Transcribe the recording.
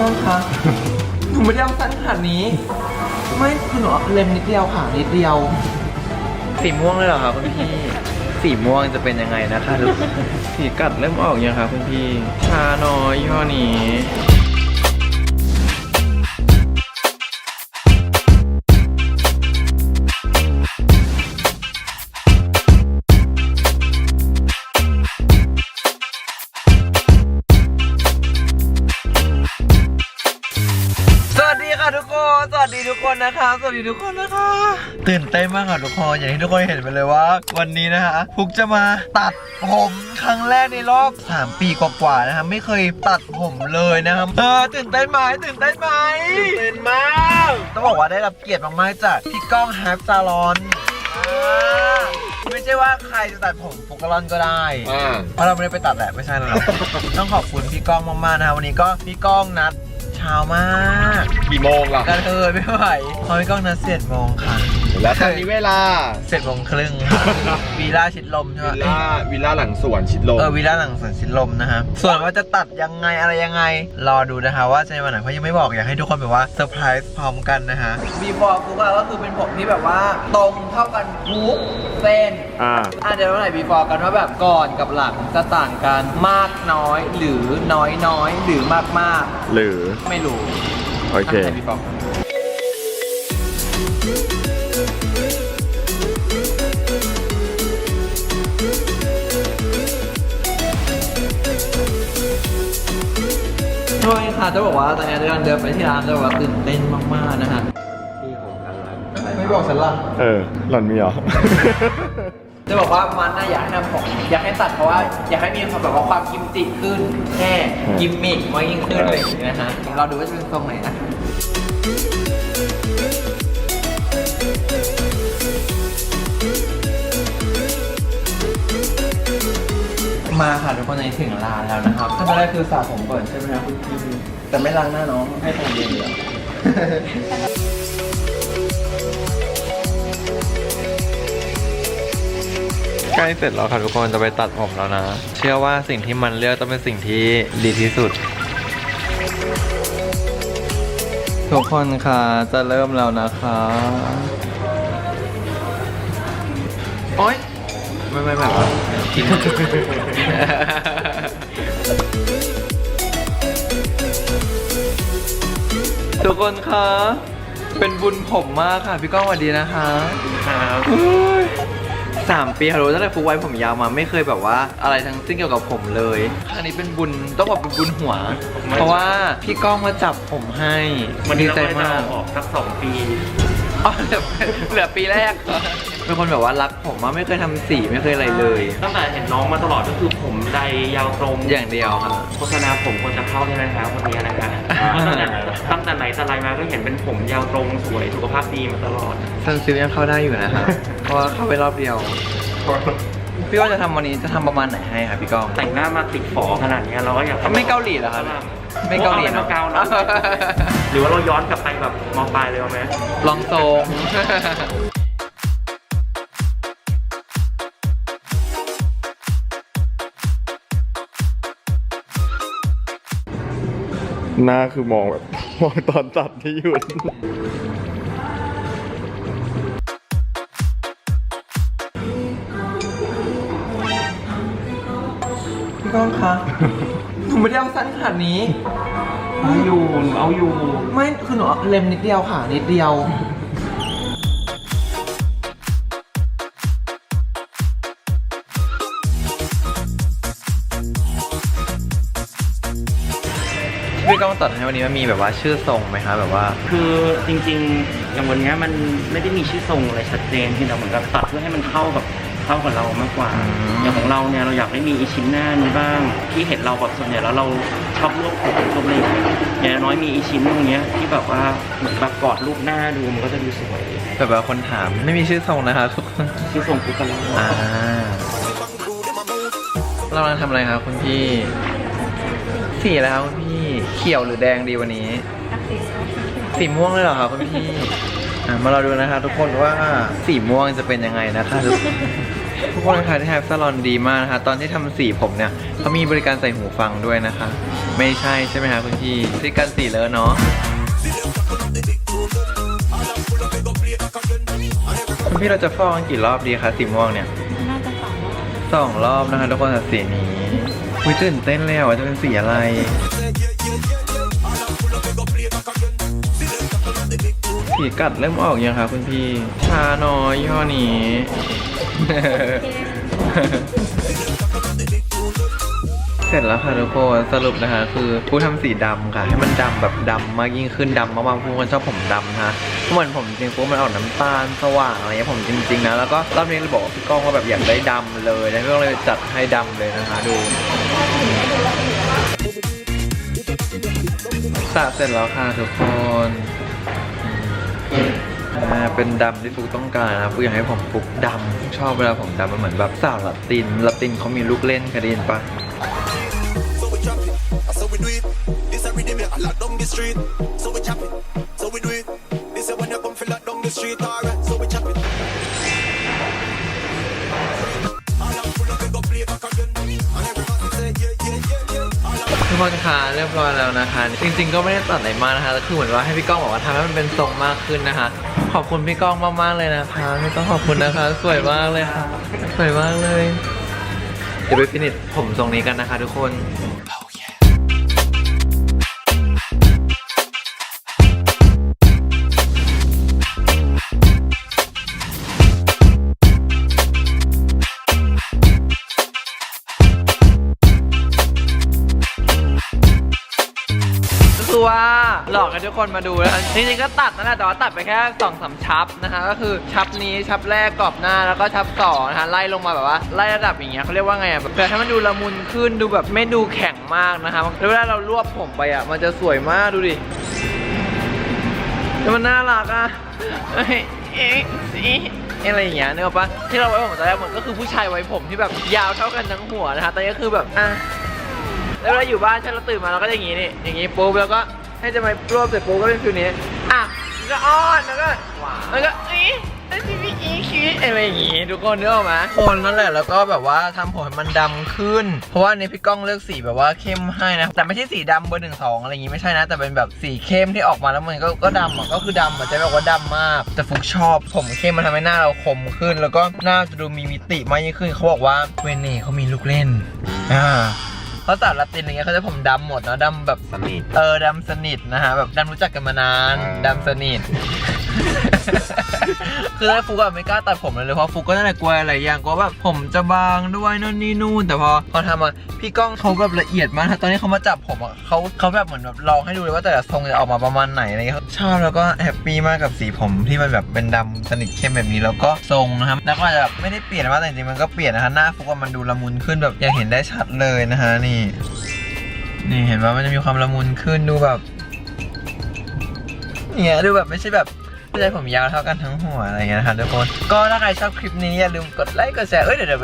ก้องคะหนูไม่ได้เอาสั้นขนาดนี้ ไม่คือหนูเอาเล็มนิดเดียวค่ะนิดเดียว สีม่วงเลยเหรอครับคุณพี่ สีม่วงจะเป็นยังไงนะคะลูกสีกัดเริ่มออกยังครับคุณพี่ ชาน้อยยี่ห้อนี้ นนะคะสวัสดีทุกคนนะคะ ตื่นเต้นมากค่ะทุกคนอย่างที่ทุกคนเห็นไปเลยว่า วันนี้นะคะพุกจะมาตัดผมครั้งแรกในรอบ 3 ปีกว่าๆนะคะไม่เคยตัดผมเลยนะครับเออตื่นเต้นไหมตื่นเต้นไหมตื่นเต้นมากต้องบอกว่าได้รับเกียรติมากๆจากพี่ก้องแฮปซาลอนไม่ใช่ว่าใครจะตัดผมฟุกกะลอนก็ได้อ่าเพราะเราไม่ได้ไปตัดแหละไม่ใช่แล้วหรอกต้องขอบคุณพี่ก้องมากๆนะครับวันนี้ก็พี่ก้องนัด เช้ามากกี่โมงล่ะกระเทยไม่ไหวเพราะพี่ก้องนัดเจ็ดโมงค่ะ แล้วตอนนี้เวลาเจ็ดโมงครึ่งค่ะวีล่าชิดลมใช่ไหมวิลล่าวิลล่าหลังสวนชิดลมเออวีล่าหลังสวนชิดลมนะครับส่วนว่าจะตัดยังไงอะไรยังไง รอดูนะคะว่าจะในวันไหนเพราะยังไม่บอกอยากให้ทุกคนแบบว่าเซอร์ไพรส์พร้อมกันนะฮะบีฟอร์กูก็คือเป็นผมที่แบบว่าตรงเท่ากันทุกเส้นอ่าอะเดี๋ยวเราไหนบีฟอร์กันว่าแบบก่อนกับหลังจะต่างกันมากน้อยหรือน้อยน้อยหรือมากมากหรือๆไม่รู้โอเคะไหน before โทษค่ะจะบอกว่าตอนนี้กำลังเดินไปที่ร้านจะบอกว่าตื่นเต้นมากๆนะฮะไม่บอกฉันล่ะเออ หล่อนมีเหรอ จะบอกว่ามันน่ะอยากให้ทำผมอยากให้ตัดเพราะว่าอยากให้มีความแบบว่าความกิมจิขึ้นแค่กิมมิกมากยิ่งขึ้นอะไรอย่างนี้นะฮะเราดูว่าจะเป็นทรงไหนนะ มาค่ะทุกคนในถึงร้านแล้วนะครับขั้นตอนแรกคือสระผมก่อนใช่ไหมครับคุณพี่แต่ไม่ล้างหน้าน้องให้ผมเย็นเลยใกล้เสร็จแล้วค่ะทุกคนจะไปตัดผมแล้วนะ เชื่อว่าสิ่งที่มันเลือกต้องเป็นสิ่งที่ดีที่สุด ทุกคนค่ะจะเริ่มแล้วนะคะโอ๊ยไม่ไม่แบบว่า กิน ทุกคนคะ เป็นบุญผมมากค่ะ พี่ก้องสวัสดีนะคะครับสามปีค่ะรู้ตั้งแต่ฟุกไว้ผมยาวมาไม่เคยแบบว่า อะไรทั้งสิ้นเกี่ยวกับผมเลยครั้งนี้เป็นบุญต้องบอกเป็นบุญหัว เพราะว่าพี่ก้องมาจับผมให้วันดีนี้เราใจก็จะมากเอาออกสักสองปีอ๋อเหลือเหลือปีแรก เป็นคนแบบว่ารักผมมากไม่เคยทำสีไม่เคยอะไรเลย ตั้งแต่เห็นน้องมาตลอดก็คือผมไดยาวตรงอย่างเดียวค่ะโฆษณาผมควรจะเข้าได้ไหมครับคนนี้นะคะตั้งแต่ตั้งแต่ไหนแต่ไรมาก็เห็นเป็นผมยาวตรงสวยสุขภาพดีมาตลอด ซันซิลยังเข้าได้อยู่นะครับ เพราะว่าเข้าไปรอบเดียว พี่ว่าจะทำวันนี้จะทำประมาณไหนให้ครับพี่ก้อง แต่งหน้ามาติดฝอขนาดเนี้ยเราก็อยากไม่เกาหลีเหรอครับ ไม่เกาหลีโอ้อเนอะมาเกาเนอะ หรือว่าเราย้อนกลับไปแบบมปลายเลยเอาไหม ลองทรง หน้าคือมองแบบ มองตอนตัดที่หยุดพี่ก้องคะ หนูไม่ได้เอาสั้นขนาดนี้ เอาอยู่เอาอยู่ ไม่ คือหนูเอาเล็มนิดเดียวค่ะ นิดเดียว พี่ก้องตัดให้วันนี้มันมีแบบว่าชื่อทรงไหมคะแบบว่า คือจริงๆ อย่างวันเนี้ยมันไม่ได้มีชื่อทรงอะไรชัดเจนที่เราเหมือนกับตัดเพื่อให้มันเข้ากับเข้ากับเรามากกว่าอืมอย่างของเราเนี่ยเราอยากให้มีอีชิ้นหน้านี้บ้าง ที่เห็นเราแบบส่วนใหญ่แล้วเราชอบรวบผมรวบอะไรอย่างเงี้ยอย่างน้อยมีอีชิ้นตรงเนี้ยที่แบบว่าเหมือนแบบกอดรูปหน้าดูมันก็จะดูสวยแบบว่าคนถามไม่มีชื่อทรงนะคะทุกคนชื่อทรงคุกกันแล้วอ่าเรากำลังทำอะไรครับคุณพี่สีอะไรครับคุณพี่ เขียวหรือแดงดีวันนี้ สีม่วงเลยเหรอครับคุณพี่อะมาเราดูนะคะ ทุกคนว่าสีม่วงจะเป็นยังไงนะคะทุกทุกคนคะที่แฮปซาลอนดีมากนะคะ ตอนที่ทำสีผมเนี่ยเขามีบริการใส่หูฟังด้วยนะคะ ไม่ใช่ใช่ไหมคะคุณพี่ที่กันสีเลอะเนาะคุณพี่เราจะฟอกกันกี่รอบดีคะสีม่วงเนี่ยน่าจะสองรอบสองรอบนะคะทุกคนแต่สีนี้วิตื่นเต้นเลยอะว่าจะเป็นสีอะไรีกัดเริ่มออกยังคะคุณพี่ ชาน้อยยี่ห้อนี้ เสร็จแล้วค่ะทุกคนสรุปนะคะคือผู้ทำสีดำค่ะ ให้มันดำแบบดำมากยิ่งขึ้นดำมากๆผู้คนชอบผมดำนะเหมือนผมจริงๆปุ๊บมันออกน้ำตาลสว่างอะไรเงี้ยผมจริงๆนะแล้วก็รอบนี้เลยบอกพี่ก้องว่าแบบอยากได้ดำเลยนะพี่ก้องเลยจัดให้ดำเลยนะคะดู สระเสร็จแล้วค่ะทุกคน เป็นดำที่ฟุกต้องการนะฟุกอยากให้ผมฟุกดำชอบเวลาผมดำมันเหมือนแบบสาวละตินละตินเขามีลูกเล่นเคยได้ยินปะ so คนคะเรียบร้อยแล้วนะคะ จริง ๆ ก็ไม่ได้ตัดไหนมากนะคะแต่คือเหมือนว่าให้พี่ก้องบอกว่าทำให้มันเป็นทรงมากขึ้นนะคะ ขอบคุณพี่ก้องมากๆเลยนะคะพี่ก้องขอบคุณนะคะ สวยมากเลยค่ะ สวยมากเลย เดี๋ยวไปฟินิชผมทรงนี้กันนะคะ ทุกคน คือว่าหลอกให้ทุกคนมาดูนะจริงๆก็ตัดนั่นแหละแต่ว่าตัดไปแค่สองสามชับนะคะก็คือชับนี้ชับแรกกรอบหน้าแล้วก็ชับสองนะคะไล่ลงมาแบบว่าไล่ระดับอย่างเงี้ยเขาเรียกว่าไงอะแบบเพื่ให้มันดูละมุนขึ้นดูแบบไม่ดูแข็งมากนะคะแล้วเวลาเรารวบผมไปอะมันจะสวยมากดูดิแล้วมันน่ารักอะเอ้ยเอ๊ะสิอะไรอย่างเงี้ยนึกออกปะที่เราไว้ผมตอนแรกเหมือนก็คือผู้ชายไว้ผมที่แบบยาวเท่ากันทั้งหัวนะคะแต่ก็คือแบบอะ แล้วเวลาอยู่บ้านใช่เราตื่นมาเราก็จะอย่างงี้นี่อย่างงี้ปุ๊บแล้วก็ให้จะมารวบเสร็จปุ๊บก็เป็นฟิลนี้อะแล้วก็อ้อนแล้วก็แล้วก็อีไอ้ที่พี่อีคิดอะไรอย่างงี้ทุกคนนึกออกไหมคนนั่นแหละแล้วก็แบบว่าทำผมมันดำขึ้น เพราะว่าในพี่ก้องเลือกสีแบบว่าเข้มให้นะ แต่ไม่ใช่สีดำเบอร์หนึ่งสองอะไรอย่างงี้ไม่ใช่นะ แต่เป็นแบบสีเข้มที่ออกมาแล้วมันก็ก็ดำอะก็คือดำอะจะแบบว่าดำมาก แต่ฟุกชอบ ผมเข้มมันทำให้หน้าเราคมขึ้น แล้วก็หน้าจะดูมีมิติมากยิ่งขึ้นเขาบอกว่าเวเน่เขามีลูกเล่นอ่า เขาตัดละตินอะไรเงี้ยเขาจะผมดำหมดเนาะดำแบบสนิท เออดำสนิทนะฮะแบบดำรู้จักกันมานานอ่าดำสนิท คือถ้าฟุกอะไม่กล้าตัดผมเลยเลยเพราะฟุกก็นั่นแหละกลัวอะไรอย่างกลัวแบบผมจะบางด้วยนู่นนี่นู่นแต่พอพอทำอะพี่ก้องเขาแบบละเอียดมากนะตอนนี้เขามาจับผมอะเขาเขาแบบเหมือนแบบลองให้ดูเลยว่าแต่ละทรงจะออกมาประมาณไหนอะไรเงี้ยชอบแล้วก็แฮปปี้มากกับสีผมที่มันแบบเป็นดำสนิทเข้มแบบนี้แล้วก็ทรงนะครับแล้วก็อาจจะแบบไม่ได้เปลี่ยนมากแต่จริงๆมันก็เปลี่ยนนะคะหน้าฟุกว่ามันดูละมุนขึ้นแบบอยังเห็นได้ชัดเลยนะฮะนี่ นี่เห็นว่ามันจะมีความละมุนขึ้นดูแบบเนี่ยดูแบบไม่ใช่แบบ ไม่ใช่ผมยาวเท่ากันทั้งหัวอะไรเงี้ยนะครับทุกคน ก็ถ้าใครชอบคลิปนี้อย่าลืมกดไลค์กดแชร์ เอ้ยเดี๋ยวเดี๋ยว